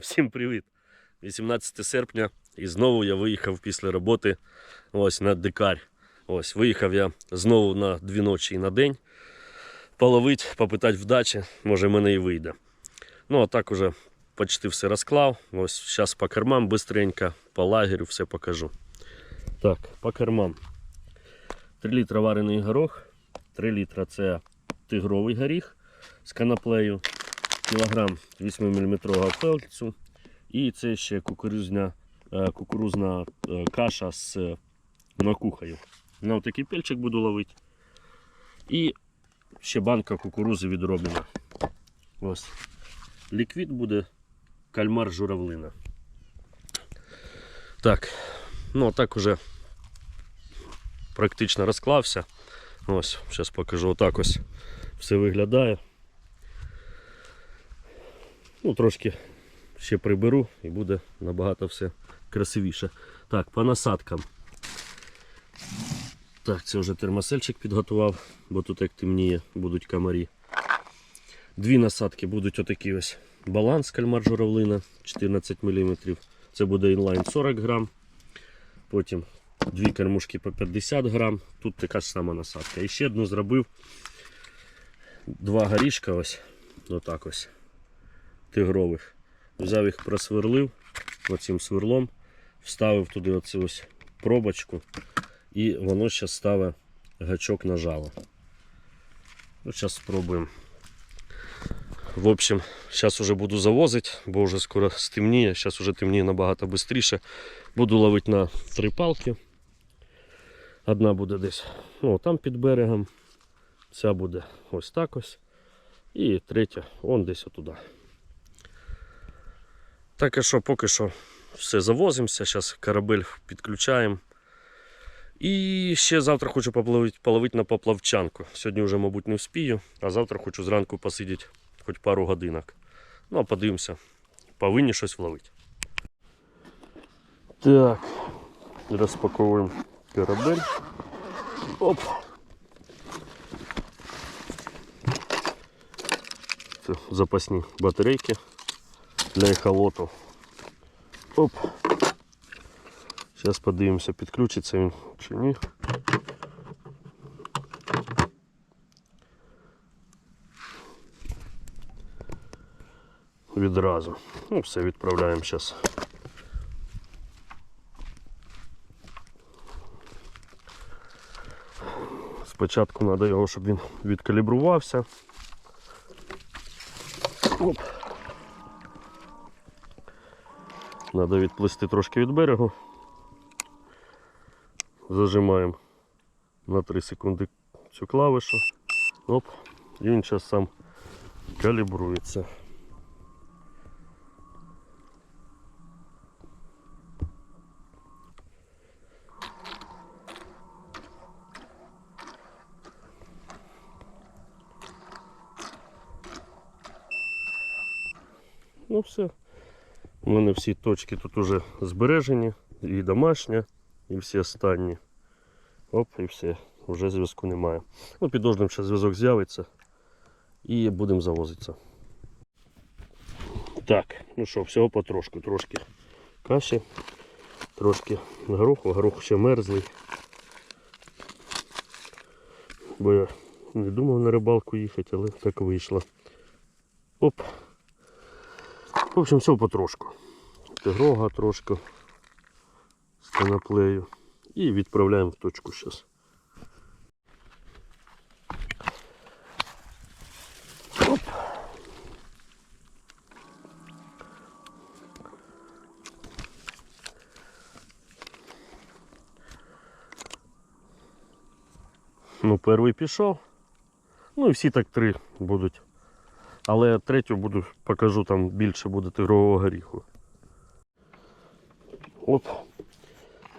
Всім привіт! 18 серпня і знову я виїхав після роботи ось на дикарь. Ось виїхав я знову на дві ночі і на день. Половить, попитати вдачі, може мене і вийде. Ну а так уже почти все розклав. Ось зараз по кормам быстренько, по лагерю все покажу. Так, по кормам. 3 літра варений горох, 3 літра це тигровий горіх з канаплею, кілограм 8-мм пельцю. І це ще кукурузня, е, кукурузна е, каша з е, макухою. На отакий пельчик буду ловити. І ще банка кукурузи від Робіна. Ось. Ліквід буде кальмар журавлина. Так, ну так уже практично розклався. Ось, зараз покажу отак ось все виглядає. Ну, трошки ще приберу і буде набагато все красивіше. Так, по насадкам. Так, це вже термосельчик підготував, бо тут як темніє, будуть комарі. Дві насадки будуть отакі ось. Баланс кальмар журавлина 14 мм. Це буде інлайн 40 грам. Потім дві кормушки по 50 грам. Тут така ж сама насадка. І ще одну зробив два горішка ось. Отак ось. Тигрових. Взяв їх, просверлив оцим сверлом, вставив туди оцю ось пробочку і воно зараз ставить гачок на жало. Зараз спробуємо. В общем, зараз уже буду завозити, бо вже скоро стемніє. Зараз уже темніє набагато швидше. Буду ловити на три палки. Одна буде десь ну, там під берегом. Ця буде ось так ось. І третя вон десь отуда. Так що, поки що все завозимося. Зараз корабель підключаємо. І ще завтра хочу поплавити, половити на поплавчанку. Сьогодні вже, мабуть, не вспію, а завтра хочу зранку посидіти хоч пару годинок. Ну, а подивимося. Повинні щось вловити. Так, розпаковуємо корабель. Оп. Це запасні батарейки для ехолоту. Оп. Зараз подивимося, підключиться він чи ні. Відразу. Ну, все відправляємо зараз. Спочатку треба його, щоб він відкалібрувався. Оп. Треба відплисти трошки від берегу. Зажимаємо на 3 секунди цю клавишу. Оп, і він зараз сам калібрується. Ну все. У мене всі точки тут уже збережені, і домашня, і всі останні. Оп, і все. Вже зв'язку немає. Ну, підождемо, що зв'язок з'явиться і будемо завозитися. Так, ну що, всього потрошку. Трошки каші, трошки гороху, горох ще мерзлий. Бо я не думав на рибалку їхати, але так вийшло. Оп. В общем, все потрошку. Тигрога трошки з канаплею. І відправляємо в точку зараз. Ну, перший пішов. Ну і всі так три будуть. Але третю буду покажу, там більше буде тигрового горіху. Оп.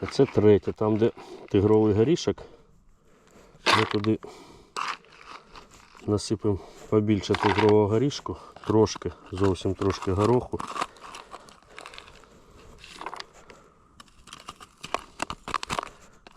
А це третє, там де тигровий горішок. Ми туди насипемо побільше тигрового горішку, трошки, зовсім трошки гороху.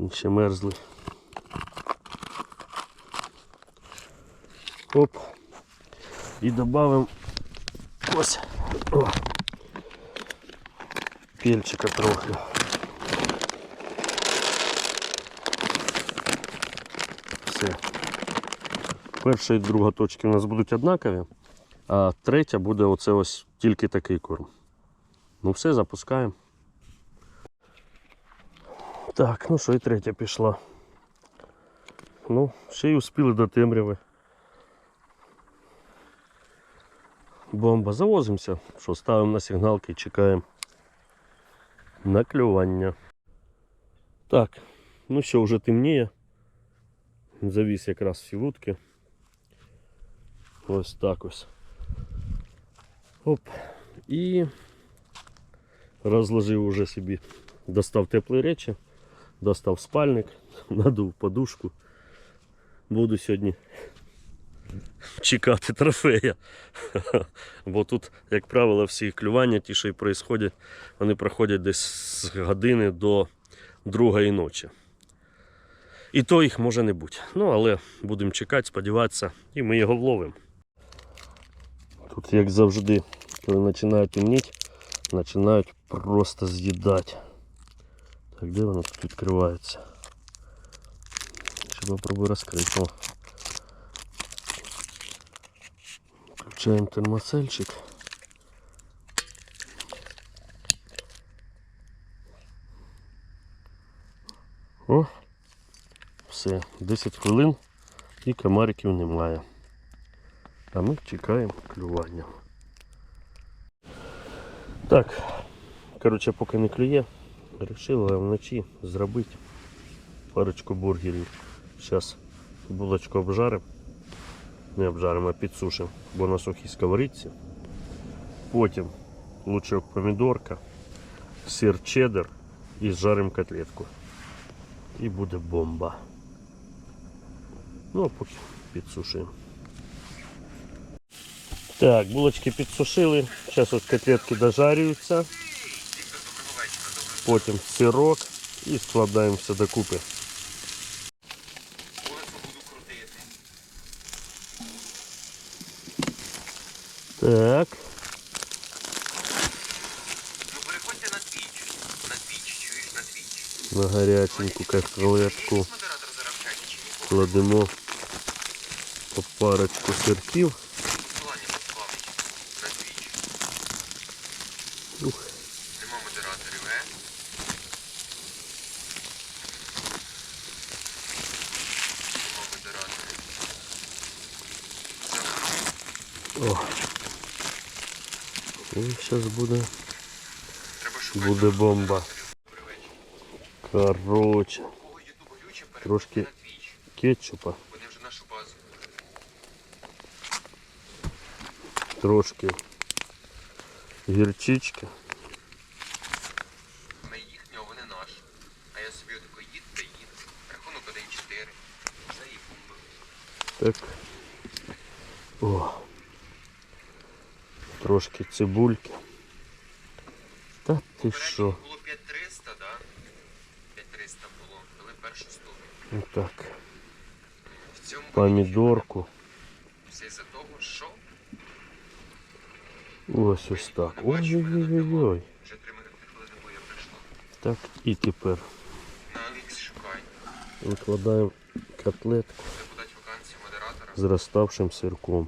Він ще мерзлий. Оп. І додамо ось о, трофельчика трохи. Все. Перша і друга точки у нас будуть однакові, а третя буде оце ось тільки такий корм. Ну все, запускаємо. Так, ну що, і третя пішла. Ну, ще й успіли до темряви. Бомба. Завозимося. Що, ставимо на сигналки і чекаємо на клювання. Так, ну що, вже темніє. Завіс якраз всі вудки. Ось так ось. Оп. І розложив уже собі. Достав теплі речі, достав спальник, надув подушку. Буду сьогодні чекати трофея. Бо тут, як правило, всі клювання, ті, що і происходять, вони проходять десь з години до другої ночі. І то їх може не бути. Ну, але будемо чекати, сподіватися, і ми його вловимо. Тут, як завжди, коли починає темніти, починають просто з'їдати. Так, де воно тут відкривається? Ще попробую розкрити. О. Включаємо термосельчик. О, все, 10 хвилин і комариків немає. А ми чекаємо клювання. Так, коротше, поки не клює, вирішила вночі зробити парочку бургерів. Зараз булочку обжаримо. Не обжаримо, а підсушимо, бо на сухій сковорідці. Потім лучок помідорка, сир чеддер і зжаримо котлетку. І буде бомба. Ну а поки підсушуємо. Так, булочки підсушили. Зараз от котлетки дожарюються. Потім сирок і складаємо все докупи. Так, Ну переходьте на твіч. На твіч, чуєш, на твіч. на гаряченьку чаті кладемо по парочку сирків. Ух. Нема модераторів, е? Нема модераторів. Все, О. І зараз буде, буде бомба. Короче, Трошки. кетчупа, трошки гірчички. Ми їхнього, вони наш. А я собі отако їд та їд. Рахунок 1-4. Все і бомби. Так. О. Трошки цибульки. Та ти Попередньо що? було 5300, да? 5300 було, коли першу сторону. Ну так. В цьому Помідорку. все із-за того, що Ось ось так. Ой-ой-ой-ой. вже 3 хвилини боя прийшло. Так, і тепер На Алікс шукай. викладаємо котлетку Де подать вакансію модератора. з розставшим сирком.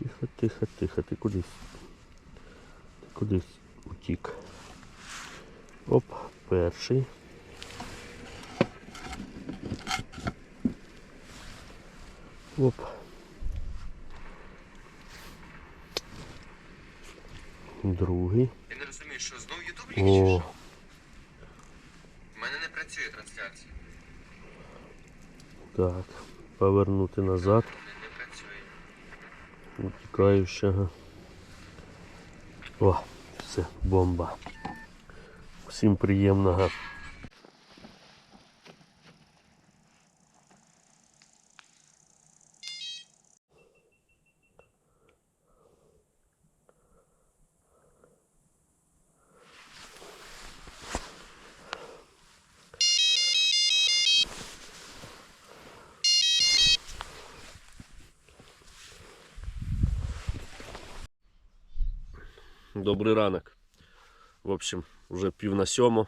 Тихо, тихо, тихо, ти кудись. Ти кудись утік. Оп, перший. Оп. Другий. Я не розумію, що знову Ютуб чи О, що? У мене не працює трансляція. так. Повернути назад. Утікаючого. О, все, бомба. Всім приємного. Добрий ранок. В общем, вже пів на сьому.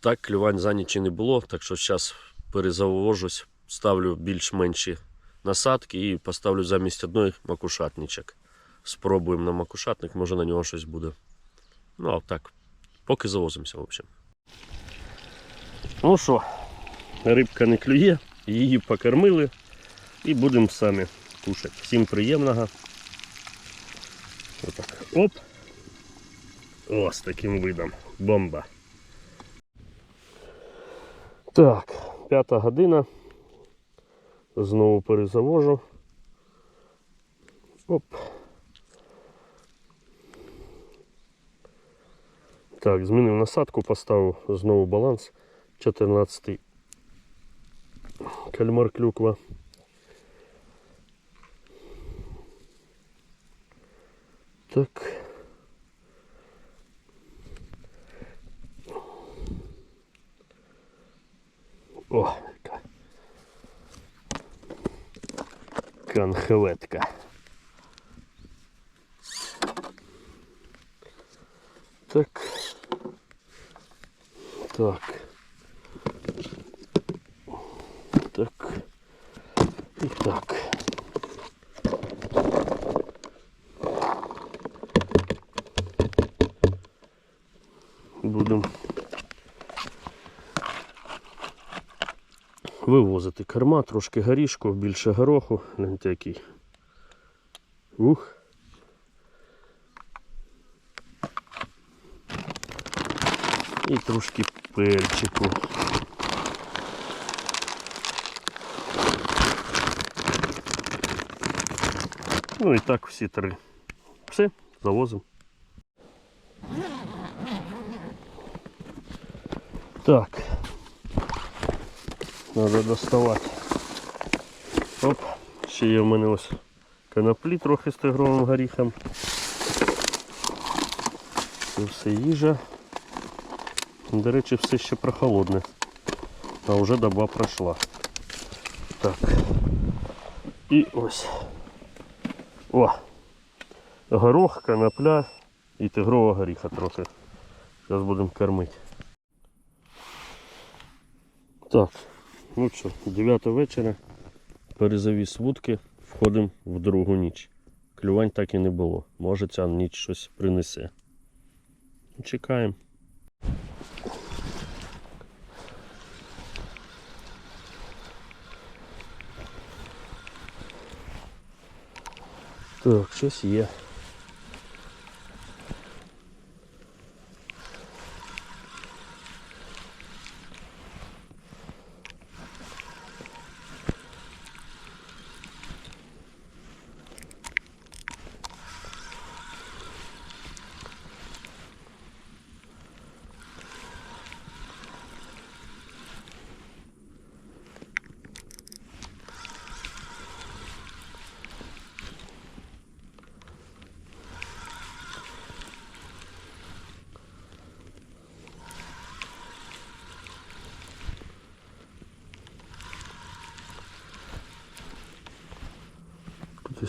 Так, клювань за ніч і не було, так що зараз перезавожусь, ставлю більш-менші насадки і поставлю замість одної макушатничок. Спробуємо на макушатник, може на нього щось буде. Ну, а так, поки завозимося, в общем. Ну що, рибка не клює, її покормили і будемо самі кушати. Всім приємного. Отак. Оп. О, з таким видом. Бомба. Так, п'ята година. Знову перезавожу. Оп. Так, змінив насадку, поставив знову баланс. 14 кальмар клюква. Так. О, яка. Конхветка. Так. Так. Так. Вивозити корма, трошки горішку, більше гороху. Гляньте який. Ух. І трошки перчику. Ну і так всі три. Все, завозимо. Так. Надо доставати. Оп, ще є в мене ось коноплі трохи з тигровим горіхом. Це все їжа. До речі, все ще прохолодне. А вже доба пройшла. Так. І ось. О! Горох, конопля і тигрова горіха трохи. Зараз будемо кормити. Так, ну що, 9 вечора. Перезавіз вудки, входимо в другу ніч. Клювань так і не було. Може ця ніч щось принесе. Чекаємо. Так, щось є.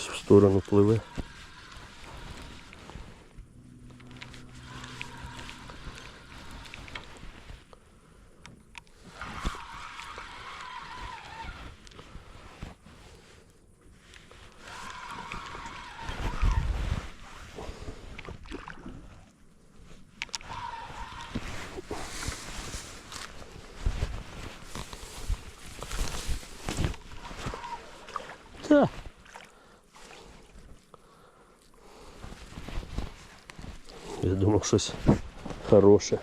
Кудись в сторону пливе. Думав щось хороше.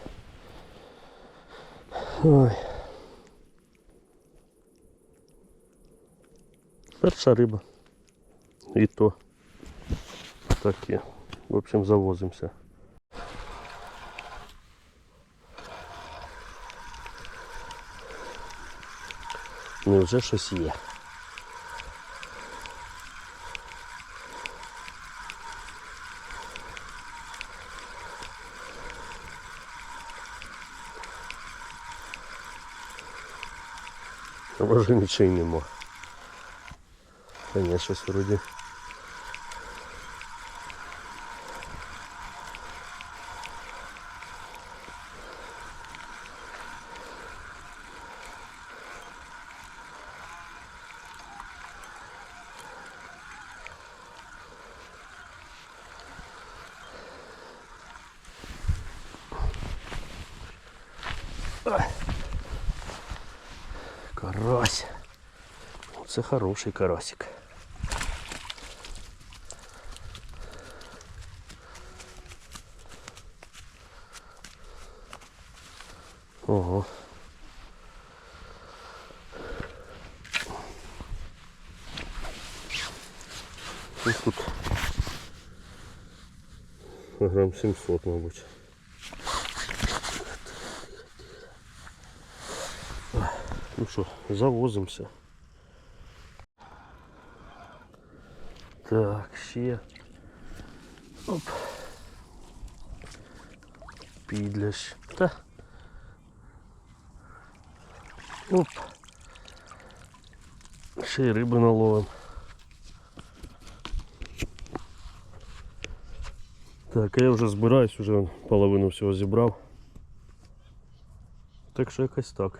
Ой. Перша риба. І то таке. В общем, завозимося. Невже щось є? А може нічого нема. Та ні, щось вроді. Карась. Це хороший карасик. Ого. Ось тут грам 700, мабуть. Ну що, завозимося. Так, ще. Оп. Підлящ. Та. Оп. Ще й риби наловим. Так, я вже збираюсь, вже половину всього зібрав. Так що якось так.